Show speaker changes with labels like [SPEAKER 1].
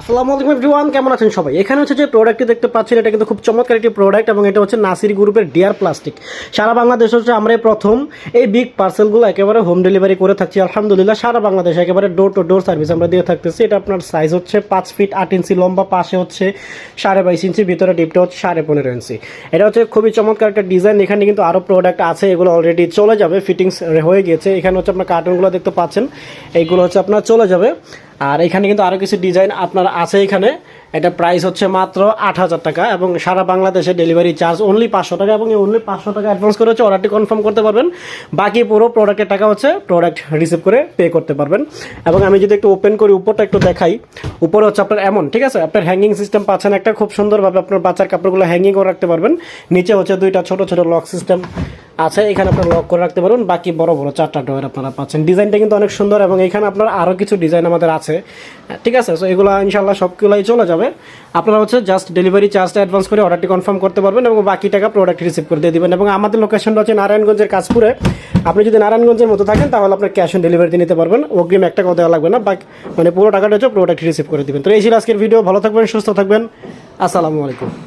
[SPEAKER 1] আসসালামু আলাইকুম এভরিওয়ান, কেমন আছেন সবাই? এখানে হচ্ছে যে প্রোডাক্টটি দেখতে পাচ্ছেন, এটা কিন্তু খুব চমৎকার একটি প্রোডাক্ট এবং এটা হচ্ছে নাসির গ্রুপের ডিয়ার প্লাস্টিক সারা বাংলাদেশ হচ্ছে আমরা প্রথম এই বিগ পার্সেলগুলো একেবারে হোম ডেলিভারি করে থাকছি। আলহামদুলিল্লাহ, সারা বাংলাদেশে একেবারে ডোর টু ডোর সার্ভিস আমরা দিয়ে থাকতেছি। এটা আপনার সাইজ হচ্ছে পাঁচ ফিট আট ইঞ্চি লম্বা পাশে হচ্ছে সাড়ে বাইশ ইঞ্চি ভিতরে ডিপটা হচ্ছে সাড়ে পনেরো ইঞ্চি এটা হচ্ছে খুবই চমৎকার একটা ডিজাইন এখানে কিন্তু আরও প্রোডাক্ট আছে, এগুলো অলরেডি চলে যাবে ফিটিংস হয়ে গিয়েছে। এখানে হচ্ছে আপনার কার্টুনগুলো দেখতে পাচ্ছেন, এইগুলো হচ্ছে আপনার চলে যাবে। আর এখানে কিন্তু আরও কিছু ডিজাইন আপনার আছে এখানে। এটা প্রাইস হচ্ছে মাত্র আট হাজার টাকা এবং সারা বাংলাদেশে ডেলিভারি চার্জ অনলি পাঁচশো টাকা এবং অনলি পাঁচশো টাকা অ্যাডভান্স করে হচ্ছে অর্ডারটি কনফার্ম করতে পারবেন। বাকি পুরো প্রোডাক্টের টাকা হচ্ছে প্রোডাক্ট রিসিভ করে পে করতে পারবেন। এবং আমি যদি একটু ওপেন করি, উপরটা একটু দেখাই। উপরে হচ্ছে আপনার এমন, ঠিক আছে? আপনার হ্যাঙ্গিং সিস্টেম পাচ্ছেন একটা, খুব সুন্দরভাবে আপনার বাচ্চার কাপড়গুলো হ্যাঙ্গিং করে রাখতে পারবেন। নিচে হচ্ছে দুইটা ছোট ছোট লক সিস্টেম আছে, এখানে আপনার লক করে রাখতে পারবেন। বাকি বড় বড় চারটা ডোয়ার আপনারা পাচ্ছেন। ডিজাইনটা কিন্তু অনেক সুন্দর এবং এখানে আপনার আরও কিছু ডিজাইন আমাদের আছে। ঠিক আছে সো এগুলো ইনশাল্লাহ সবগুলোই চলে যাবে। আপনারা হচ্ছে জাস্ট ডেলিভারি চার্জটা অ্যাডভান্স করে অর্ডারটি কনফার্ম করতে পারবেন এবং বাকি টাকা প্রোডাক্ট রিসিভ করে দিয়ে দেবেন। এবং আমাদের লোকেশনটা হচ্ছে নারায়ণগঞ্জের কাজপুরে আপনি যদি নারায়ণগঞ্জের মতো থাকেন, তাহলে আপনার ক্যাশ অন ডেলিভারিতে নিতে পারবেন। অগ্রিম একটা কথা লাগবে না। বাকি মানে পুরো টাকাটা হচ্ছে প্রোডাক্ট রিসিভ করে দেবেন। তো এই ছিল আজকের ভিডিও ভালো থাকবেন, সুস্থ থাকবেন। আসসালামু আলাইকুম।